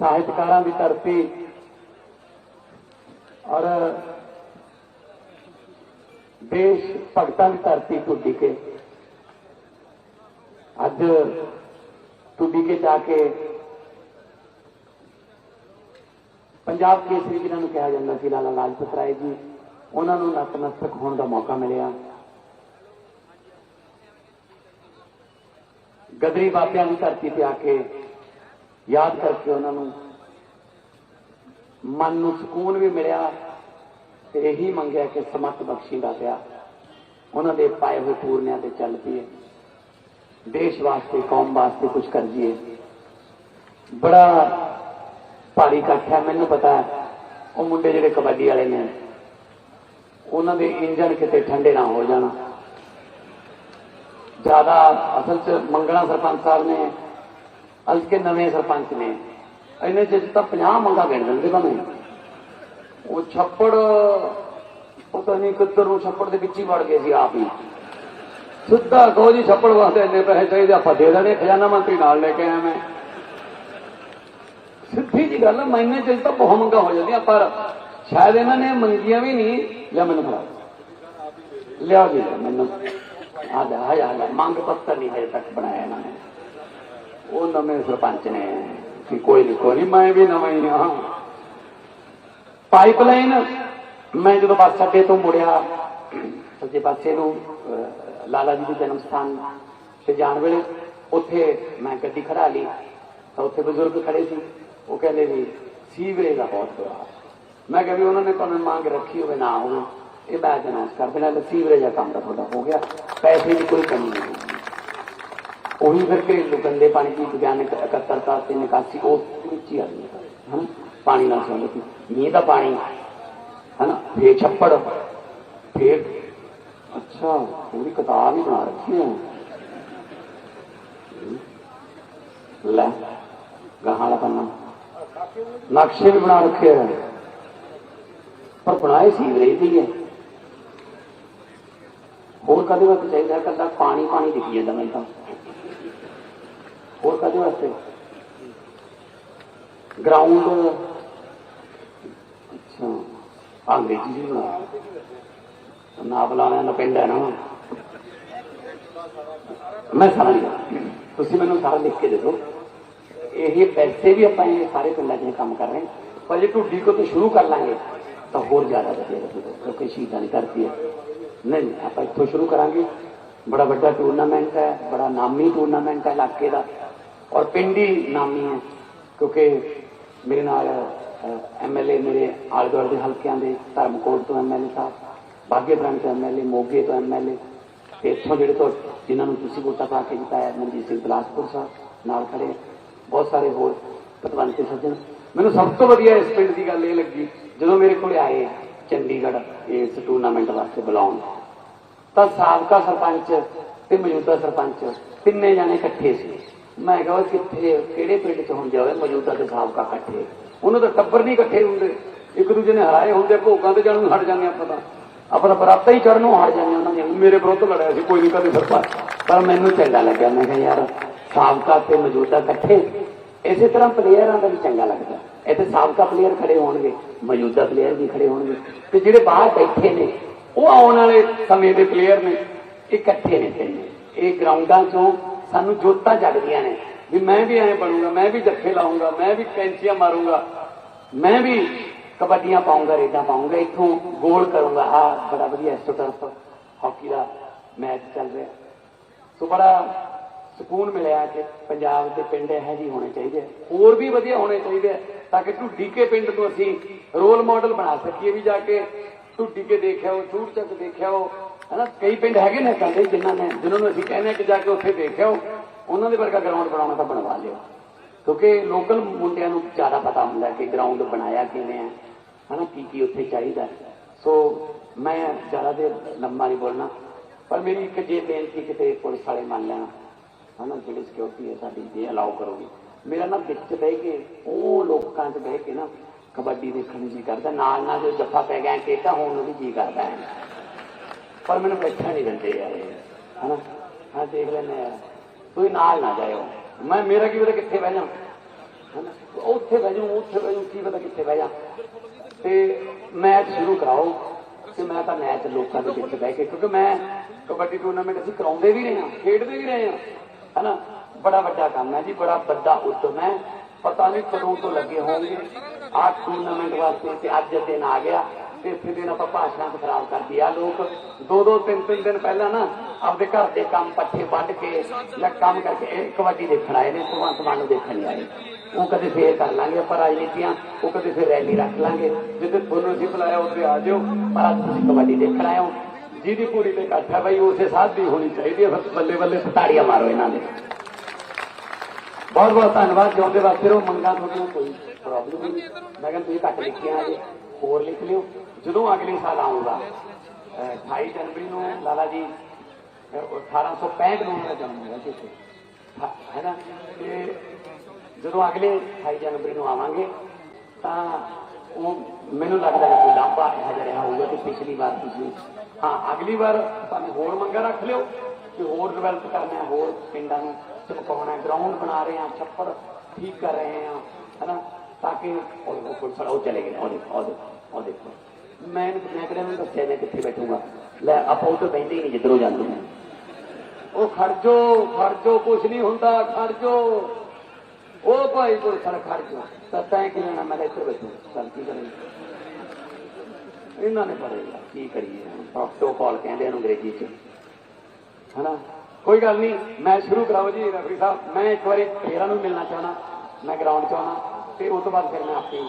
ਸਾਹਿਤਕਾਰਾਂ ਦੀ ਧਰਤੀ। ਔਰ ਦੇਸ਼ ਭਗਤਾਂ ਦੀ ਧਰਤੀ ਟੁੱਡੀ ਕੇ। ਅੱਜ ਟੁੱਡੀ ਕੇ ਜਾ ਕੇ ਪੰਜਾਬ ਕੇਸਰੀ ਜਿਹਨਾਂ ਨੂੰ ਕਿਹਾ ਜਾਂਦਾ ਸੀ, ਲਾਲਾ ਲਾਜਪਤ ਰਾਏ ਜੀ। ਉਹਨਾਂ ਨੂੰ ਨਤਮਸਤਕ ਹੋਣ ਦਾ ਮੌਕਾ ਮਿਲਿਆ। ਗਦਰੀ ਬਾਬਿਆਂ ਦੀ ਧਰਤੀ ਤੇ ਆ ਕੇ ਯਾਦ ਕਰਕੇ ਉਹਨਾਂ ਨੂੰ ਮਨ ਨੂੰ ਸਕੂਨ ਵੀ ਮਿਲਿਆ ਤੇ ਇਹੀ ਮੰਗਿਆ ਕਿ ਸਮਤ ਬਖਸ਼ੀ ਦਾ ਪਿਆ। ਉਹਨਾਂ ਦੇ ਪਾਏ ਹੋਏ ਪੂਰਨਿਆਂ ਤੇ ਚੱਲ ਪਈਏ। ਦੇਸ਼ ਵਾਸਤੇ, ਕੌਮ ਵਾਸਤੇ ਕੁਝ ਕਰ ਜੀਏ। ਬੜਾ ਭਾਰੀ ਇਕੱਠ ਹੈ, ਮੈਨੂੰ ਪਤਾ ਉਹ ਮੁੰਡੇ ਜਿਹੜੇ ਕਬੱਡੀ ਵਾਲੇ ਨੇ, ਉਹਨਾਂ ਦੇ ਇੰਜਣ ਕਿਤੇ ਠੰਡੇ ਨਾ ਹੋ ਜਾਣ। ਜ਼ਿਆਦਾ ਅਸਲ ਚ ਮੰਗਣਾ ਸਰਪੰਚ ਸਾਹਿਬ ਨੇ ਅੱਜ ਨਵੇਂ ਸਰਪੰਚ ਨੇ। ਇਹਨੇ ਚ ਤਾਂ 50 ਮੰਗਾ ਗਿਣ ਦਿੰਦੇ ਭਾਵੇਂ ਉਹ ਛੱਪੜ ਪਤਾ ਨਹੀਂ ਕਿੱਧਰ ਨੂੰ ਛੱਪੜ ਦੇ ਵਿੱਚ ਹੀ ਵੜ ਗਏ ਸੀ ਆਪ ਹੀ। ਸਿੱਧਾ ਕਹੋ ਜੀ ਛੱਪੜ ਵਾਸਤੇ ਇੰਨੇ ਪੈਸੇ ਚਾਹੀਦੇ ਆਪਾਂ ਦੇ ਦੇਣੇ ਖਜ਼ਾਨਾ ਮੰਤਰੀ ਨਾਲ ਲੈ ਕੇ ਆਇਆ ਮੈਂ। ਸਿੱਧੀ ਜੀ ਗੱਲ ਹੈ, ਮਹੀਨੇ ਚ ਤਾਂ ਬਹੁਤ ਮੰਗਾ ਹੋ ਜਾਂਦੀਆਂ ਪਰ ਸ਼ਾਇਦ ਇਹਨਾਂ ਨੇ ਮੰਗੀਆਂ ਵੀ ਨਹੀਂ ਜਾਂ ਮੈਨੂੰ ਫੜਾ। ਲਿਆ ਜੀ ਮੈਨੂੰ। ਆ ਜਾ ਆ ਜਾ ਮੰਗ ਪੱਤਰ ਨਹੀਂ ਹਜੇ ਤੱਕ ਬਣਾਇਆ ਇਹਨਾਂ ਨੇ। ਉਹ ਨਵੇਂ ਸਰਪੰਚ ਨੇ ਕਿ ਕੋਈ ਨਹੀਂ ਕੋਈ ਨਹੀਂ ਮੈਂ ਵੀ ਨਵਾਂ ਹੀ ਹਾਂ। ਪਾਈਪਲਾਈਨ ਮੈਂ ਜਦੋਂ ਬੱਸ ਅੱਡੇ ਤੋਂ ਮੁੜਿਆ, ਸੱਜੇ ਪਾਸੇ ਨੂੰ ਲਾਲਾ ਜੀ ਦੇ ਜਨਮ ਸਥਾਨ ਤੇ ਜਾਣ ਵੇਲੇ ਉੱਥੇ ਮੈਂ ਗੱਡੀ ਖੜਾ ਲਈ, ਤਾਂ ਉੱਥੇ ਬਜ਼ੁਰਗ ਖੜੇ ਸੀ। ਉਹ ਕਹਿੰਦੇ ਵੀ, ਸੀਵਰੇਜ ਦਾ ਬਹੁਤ ਬੁਰਾ ਮੈਂ ਕਿਹਾ ਵੀ ਉਹਨਾਂ ਨੇ ਤੁਹਾਨੂੰ ਮੰਗ ਰੱਖੀ ਹੋਵੇ ਨਾ ਹੋਵੇ, ਇਹ ਮੈਂ ਅਨਾਉਂਸ ਕਰ ਦੇਣਾ, ਸੀਵਰੇਜ ਦਾ ਕੰਮ ਤਾਂ ਤੁਹਾਡਾ ਹੋ ਗਿਆ, ਪੈਸੇ ਦੀ ਕੋਈ ਕਮੀ ਨਹੀਂ। ਉਹੀ ਫਿਰ ਘਰੇਲੂ ਗੰਦੇ ਪਾਣੀ ਦੀ ਵਿਗਿਆਨਕ ਇਕੱਤਰਤਾ ਤੇ ਨਿਕਾਸੀ, ਉਹ ਵਿੱਚ ਹੀ ਆ ਗਈ ਹੈ। ਪਾਣੀ ਨਾਲ ਸੰਬੰਧਿਤ ਮੀਂਹ ਦਾ ਪਾਣੀ ਹੈ ਨਾ ਫੇਰ ਛੱਪੜ, ਫੇਰ ਅੱਛਾ ਪੂਰੀ ਕਿਤਾਬ ਹੀ ਬਣਾ ਰੱਖੀ ਹੈ ਲੈ, ਗਾਹਾਂ ਵਾਲਾ ਪੰਨਾ। ਨਕਸ਼ੇ ਵੀ ਬਣਾ ਰੱਖੇ ਹੈ ਪਰ ਬਣਾਏ ਸੀਵਰੇਜ ਦੀ ਹੈ ਹੋਰ ਕਦੇ ਵਾਸਤੇ ਚਾਹੀਦਾ? ਕੱਲਾ ਪਾਣੀ ਪਾਣੀ ਦਿਖੀ ਜਾਂਦਾ ਮੈਨੂੰ ਤਾਂ। ਹੋਰ ਕਦੇ ਵਾਸਤੇ? ਗਰਾਊਂਡ ਅੱਛਾ। ਅੰਗਰੇਜ਼ੀ ਜੀ ਨਾ ਬੁਲਾਣਾ ਨਾ ਪਿੰਡ ਨਾ ਮੈਂ ਸਮਝ ਗਿਆ ਤੁਸੀਂ ਮੈਨੂੰ ਸਾਰਾ ਲਿਖ ਕੇ ਦੇ ਦਿਓ ਇਹ ਪੈਸੇ ਵੀ ਆਪਾਂ ਇਹ ਸਾਰੇ ਪਿੰਡਾਂ 'ਚ ਕੰਮ ਕਰ ਰਹੇ ਹਾਂ। ਪਰ ਜੇ ਢੁੱਡੀ ਕੋ ਤੋਂ ਸ਼ੁਰੂ ਕਰ ਲਾਂਗੇ ਤਾਂ ਹੋਰ ਜ਼ਿਆਦਾ ਵਧੀਆ ਲੱਗੇਗਾ ਕਿਉਂਕਿ ਸ਼ਹੀਦਾਂ ਦੀ ਧਰਤੀ ਹੈ। ਨਹੀਂ, ਆਪਾਂ ਇੱਥੋਂ ਸ਼ੁਰੂ ਕਰਾਂਗੇ। ਬੜਾ ਵੱਡਾ ਟੂਰਨਾਮੈਂਟ ਹੈ ਬੜਾ ਨਾਮੀ ਟੂਰਨਾਮੈਂਟ ਹੈ ਇਲਾਕੇ ਦਾ। ਔਰ ਪਿੰਡ ਹੀ ਨਾਮੀ ਹੈ, ਕਿਉਂਕਿ ਮੇਰੇ ਨਾਲ ਐਮਐਲਏ ਮੇਰੇ ਆਲੇ ਦੁਆਲੇ ਦੇ ਹਲਕਿਆਂ ਦੇ ਧਰਮਕੋਟ ਤੋਂ ਐਮਐਲਏ ਸਾਹਿਬ ਬਾਗੇਪੁਰਾਣ ਤੋਂ ਐਮਐਲਏ ਮੋਗੇ ਤੋਂ ਐਮਐਲਏ ਤੇ ਇੱਥੋਂ ਜਿਹੜੇ ਤੋਂ ਜਿਨ੍ਹਾਂ ਨੂੰ ਤੁਸੀਂ ਵੋਟਾਂ ਪਾ ਕੇ ਜਿਤਾਇਆ, ਮਨਜੀਤ ਸਿੰਘ ਬਲਾਸਪੁਰ ਸਾਹਿਬ ਨਾਲ ਖੜੇ ਬਹੁਤ ਸਾਰੇ ਹੋਰ ਪਤਵੰਤੇ ਸੱਜਣ। ਮੈਨੂੰ ਸਭ ਤੋਂ ਵਧੀਆ ਇਸ ਪਿੰਡ ਦੀ ਗੱਲ ਇਹ ਲੱਗੀ, ਜਦੋਂ ਮੇਰੇ ਕੋਲ ਆਏ ਚੰਡੀਗੜ੍ਹ ਇਸ ਟੂਰਨਾਮੈਂਟ ਵਾਸਤੇ ਬੁਲਾਉਣ, ਤਾਂ ਸਾਬਕਾ ਸਰਪੰਚ ਤੇ ਮੌਜੂਦਾ ਸਰਪੰਚ ਤਿੰਨੇ ਜਾਣੇ ਇਕੱਠੇ ਸੀ। ਮੈਂ ਕਿਹਾ ਕਿੱਥੇ, ਕਿਹੜੇ ਪਿੰਡ ਚ ਹੁਣ ਜਾਵੇ ਮੌਜੂਦਾ ਤੇ ਸਾਬਕਾ ਇਕੱਠੇ। ਉਹਨਾਂ ਦਾ ਟੱਬਰ ਨਹੀਂ ਇਕੱਠੇ ਹੁੰਦੇ। ਇੱਕ ਦੂਜੇ ਨੇ ਹਰਾਏ ਹੁੰਦੇ, ਭੋਗਾਂ ਤੇ ਜਾਣ ਹਟ ਜਾਂਦੇ ਆਪਾਂ ਤਾਂ। ਆਪਾਂ ਤਾਂ ਹੀ ਚੜਨੋਂ ਹਟ ਜਾਂਦੇ ਉਹਨਾਂ ਦੀਆਂ। ਮੇਰੇ ਵਿਰੁੱਧ ਲੜਿਆ ਸੀ, ਕੋਈ ਨਹੀਂ ਕਦੇ ਸਰਪੰਚ ਪਰ ਮੈਨੂੰ ਚੰਗਾ ਲੱਗਿਆ, ਮੈਂ ਕਿਹਾ ਯਾਰ, ਸਾਬਕਾ ਤੇ ਮੌਜੂਦਾ ਇਕੱਠੇ, ਇਸੇ ਤਰ੍ਹਾਂ ਪਲੇਅਰਾਂ ਦਾ ਵੀ ਚੰਗਾ ਲੱਗਦਾ। ਇੱਥੇ ਸਾਬਕਾ ਪਲੇਅਰ ਖੜੇ ਹੋਣਗੇ, ਮੌਜੂਦਾ ਪਲੇਅਰ ਵੀ ਖੜੇ ਹੋਣਗੇ। ਤੇ ਜਿਹੜੇ ਬਾਹਰ ਬੈਠੇ ਨੇ, ਉਹ ਆਉਣ ਵਾਲੇ ਸਮੇਂ ਦੇ ਪਲੇਅਰ ਨੇ ਇਕੱਠੇ ਨੇ ਤਿੰਨੇ। ਇਹ ਗਰਾਊਂਡਾਂ 'ਚੋਂ ਸਾਨੂੰ ਜੋਤਾਂ ਜਗਦੀਆਂ ਨੇ। ਵੀ ਮੈਂ ਵੀ ਐਂ ਬਣੂੰਗਾ, ਮੈਂ ਵੀ ਜੱਫੇ ਲਾਉਂਗਾ, ਮੈਂ ਵੀ ਕੈਂਚੀਆਂ ਮਾਰੂੰਗਾ। ਮੈਂ ਵੀ ਕਬੱਡੀਆਂ ਪਾਉਂਗਾ, ਰੇਡਾਂ ਪਾਉਂਗਾ, ਇੱਥੋਂ ਗੋਲ ਕਰੂੰਗਾ। ਆ, ਬੜਾ ਵਧੀਆ ਐਸਟੋਟਰਫ ਹਾਕੀ ਦਾ ਮੈਚ ਚੱਲ ਰਿਹਾ। ਸੋ ਬੜਾ ਸਕੂਨ ਮਿਲਿਆ ਕਿ ਪੰਜਾਬ ਦੇ ਪਿੰਡ ਇਹੋ ਜਿਹੇ ਹੋਣੇ ਚਾਹੀਦੇ ਹੋਰ ਵੀ ਵਧੀਆ ਹੋਣੇ ਚਾਹੀਦੇ ਤਾਂ ਕਿ ਢੁੱਡੀ ਕੇ ਪਿੰਡ ਨੂੰ ਅਸੀਂ ਰੋਲ ਮਾਡਲ ਬਣਾ ਸਕੀਏ ਵੀ ਜਾ ਕੇ ਢੁੱਡੀ ਕੇ ਦੇਖਿਆ ਉਹ ਚੂੜ ਚੱਕ ਦੇਖਿਆ ਉਹ ਹਨਾ ਕਈ ਪਿੰਡ ਹੈਗੇ ਨੇ ਸਾਡੇ ਜਿਨ੍ਹਾਂ ਨੇ, ਜਿਨ੍ਹਾਂ ਨੂੰ ਅਸੀਂ ਕਹਿੰਦੇ ਆ ਕਿ ਜਾ ਕੇ ਉੱਥੇ ਦੇਖਿਓ, ਉਹਨਾਂ ਦੇ ਵਰਗਾ ਗਰਾਊਂਡ ਬਣਾਉਣਾ ਤਾਂ ਬਣਵਾ ਲਿਓ। ਕਿਉਂਕਿ ਲੋਕਲ ਮੁੰਡਿਆਂ ਨੂੰ ਜ਼ਿਆਦਾ ਪਤਾ ਹੁੰਦਾ ਕਿ ਗਰਾਊਂਡ ਬਣਾਇਆ ਕਿਵੇਂ ਹੈ, ਹਨਾ, ਕੀ ਕੀ ਉੱਥੇ ਚਾਹੀਦਾ ਸੋ ਮੈਂ ਜ਼ਿਆਦਾ ਦੇਰ ਲੰਮਾ ਨਹੀਂ ਬੋਲਣਾ, ਪਰ ਮੇਰੀ ਇੱਕ ਜੇ ਬੇਨਤੀ ਕਿਤੇ ਪੁਲਿਸ ਵਾਲੇ ਮੰਨ ਲੈਣਾ, ਹਨਾ, ਜਿਹੜੀ ਸਿਕਿਉਰਿਟੀ ਹੈ ਸਾਡੀ, ਜੇ ਅਲਾਉ ਕਰੋਗੇ। ਮੇਰਾ ਨਾ ਵਿੱਚ ਬਹਿ ਕੇ, ਉਹ ਲੋਕਾਂ 'ਚ ਬਹਿ ਕੇ ਨਾ ਕਬੱਡੀ ਦੇਖਣ ਨੂੰ ਜੀ ਕਰਦਾ ਨਾਲ ਨਾਲ ਜੋ ਜੱਫਾ ਪੈ ਗਿਆ ਕਿਹੜਾ ਹੋਣ ਨੂੰ ਵੀ ਜੀ ਕਰਦਾ ਹੈ। ਪਰ ਮੈਨੂੰ ਬੈਠਾ ਨਹੀਂ ਦਿੰਦੇ ਯਾਰ ਹਨਾ? ਹਾਂ ਦੇਖ ਲੈਨੇ ਯਾਰ ਤੁਸੀਂ ਨਾਲ ਨਾ ਜਾਇਓ। ਮੈਂ, ਮੇਰਾ ਕੀ ਪਤਾ ਕਿੱਥੇ ਬਹਿ ਜਾ ਉੱਥੇ ਬਹਿ ਜਾਊਂ, ਉੱਥੇ ਬਹਿ ਜਾਊਂ, ਕੀ ਪਤਾ ਕਿੱਥੇ ਬਹਿ ਜਾ। ਤੇ ਮੈਚ ਸ਼ੁਰੂ ਕਰਾਓ ਤੇ ਮੈਂ ਤਾਂ ਮੈਚ ਲੋਕਾਂ ਦੇ ਵਿੱਚ ਬਹਿ ਕੇ, ਕਿਉਂਕਿ ਮੈਂ ਕਬੱਡੀ ਟੂਰਨਾਮੈਂਟ ਅਸੀਂ ਕਰਾਉਂਦੇ ਵੀ ਰਹੇ ਹਾਂ, ਖੇਡਦੇ ਵੀ ਰਹੇ ਹਾਂ, ਹਨਾ? ਬੜਾ ਵੱਡਾ ਕੰਮ ਹੈ ਜੀ, ਬੜਾ ਵੱਡਾ ਉਦਮ ਹੈ। ਪਤਾ ਨਹੀਂ ਕਦੋਂ ਤੋਂ ਲੱਗੇ ਹੋਣਗੇ। ਆਹ ਟੂਰਨਾਮੈਂਟ ਵਾਸਤੇ ਤੇ ਅੱਜ ਦਿਨ ਆ ਗਿਆ। ਤੇ ਇਸੇ ਦਿਨ ਆਪਾਂ ਭਾਸ਼ਣਾਂ ਤੇ ਖਰਾਬ ਕਰਦੀ ਆ ਲੋਕ ਦੋ ਦੋ ਤਿੰਨ ਤਿੰਨ ਦਿਨ ਪਹਿਲਾਂ ਨਾ ਆਪਦੇ ਘਰ ਦੇ ਕੰਮ ਪੱਠੇ ਵੱਢ ਕੇ ਜਾਂ ਕੰਮ ਕਰਕੇ ਕਬੱਡੀ ਦੇਖਣ ਆਏ ਨੇ ਭਗਵੰਤ ਮਾਨ ਨੂੰ ਦੇਖਣ ਨਹੀਂ ਆਏ। ਉਹ ਕਦੇ ਫੇਰ ਕਰ ਲਾਂਗੇ ਆਪਾਂ ਰਾਜਨੀਤੀਆਂ, ਉਹ ਕਦੇ ਫੇਰ ਰੈਲੀ ਰੱਖ ਲਾਂਗੇ। ਜਿੱਥੇ ਤੁਹਾਨੂੰ ਅਸੀਂ ਬੁਲਾਇਆ, ਉੱਥੇ ਆ ਜਾਓ ਪਰ ਅੱਜ ਤੁਸੀਂ ਕਬੱਡੀ ਦੇਖਣ ਆਏ ਹੋ। ਜਿਹਦੀ ਪੂਰੀ ਤੇ ਇਕੱਠ ਹੈ ਬਈ, ਉਸੇ ਸਾਧ ਦੀ ਹੋਣੀ ਚਾਹੀਦੀ ਹੈ। ਫਿਰ ਬੱਲੇ ਬੱਲੇ ਸਤਾੜੀਆਂ ਮਾਰੋ ਇਹਨਾਂ ਦੇ। ਬਹੁਤ ਬਹੁਤ ਧੰਨਵਾਦ ਜਿਉਂਦੇ ਵਾਸਤੇ ਰਹੋ। ਮੰਗਾ ਤੁਹਾਡੀਆਂ ਕੋਈ ਪ੍ਰੋਬਲਮ ਨਹੀਂ। ਮੈਂ ਕਹਿੰਦਾ ਤੁਸੀਂ ਘੱਟ ਲਿਖਿਆ ਜੇ ਹੋਰ ਲਿਖ ਲਿਓ। ਜਦੋਂ ਅਗਲੇ ਸਾਲ ਆਉਂਗਾ 28 ਜਨਵਰੀ ਨੂੰ ਲਾਲਾ ਜੀ ਅਹ, 1865 ਨੂੰ ਉਹਨਾਂ ਦਾ ਜਨਮ ਹੋਇਆ ਸੀ ਇੱਥੇ। ਹੈ ਨਾ? ਤੇ ਜਦੋਂ ਅਗਲੇ 28 ਜਨਵਰੀ ਨੂੰ ਆਵਾਂਗੇ ਤਾਂ ਉਹ ਮੈਨੂੰ ਲੱਗਦਾ ਕਿ ਕੋਈ ਲਾਂਭਾ ਇਹੋ ਜਿਹਾ ਰਿਹਾ ਹੋਊਗਾ ਕਿ ਪਿਛਲੀ ਵਾਰ ਤੁਸੀਂ ਹਾਂ ਅਗਲੀ ਵਾਰ ਤੁਹਾਨੂੰ ਹੋਰ ਮੰਗਾ ਰੱਖ ਲਿਓ ਕਿ ਹੋਰ ਡਿਵੈਲਪ ਕਰਨਾ ਹੋਰ ਪਿੰਡਾਂ ਨੂੰ ਚਮਕਾਉਣਾ ਗਰਾਊਂਡ ਬਣਾ ਰਹੇ ਹਾਂ ਛੱਪੜ ਠੀਕ ਕਰ ਰਹੇ ਹਾਂ ਹਨਾ ਤਾਂ ਕਿ ਉਹ ਉਹ ਪੁਲਿਸ ਉਹ ਚਲੇ ਗਏ ਉਹ ਦੇਖੋ ਉਹ ਦੇਖੋ। ਮੈਂ ਮੈਂ ਕਿਹੜਾ ਨੂੰ ਦੱਸਿਆ ਮੈਂ ਕਿੱਥੇ ਬੈਠੂਗਾ? ਲੈ, ਆਪਾਂ ਉਹ ਤਾਂ ਬੈਠੇ ਹੀ ਨਹੀਂ ਜਿੱਧਰੋਂ ਜਾਂਦੇ ਨੇ। ਉਹ ਖਰਜੋ ਖਰਜੋ ਕੁਛ ਨਹੀਂ ਹੁੰਦਾ ਖਰਜੋ ਉਹ ਭਾਈ ਕੋਲ ਸਰ ਖਰਜੋ ਤਾਂ ਤੈਂ ਕਿ ਮੈਂ ਤਾਂ ਬੈਠੂ। ਚੱਲ, ਕੀ ਕਰੀਏ? ਇਹਨਾਂ ਨੇ ਪੜੇਗਾ ਕੀ ਕਰੀਏ? ਪ੍ਰੋਟੋਕਾਲ ਕਹਿੰਦੇ ਹਨ ਅੰਗਰੇਜ਼ੀ ਚ। ਹਨਾ? ਕੋਈ ਗੱਲ ਨਹੀਂ, ਮੈਂ ਸ਼ੁਰੂ ਕਰਾਓ ਜੀ, ਰਫੀ ਸਾਹਿਬ। ਮੈਂ ਇੱਕ ਵਾਰੀ ਫੇਰਾਂ ਨੂੰ ਮਿਲਣਾ ਚਾਹਣਾ, ਮੈਂ ਗਰਾਊਂਡ ਚ ਆਉਣਾ, ਤੇ ਉਸ ਤੋਂ ਬਾਅਦ ਫਿਰ ਮੈਂ ਆਪੇ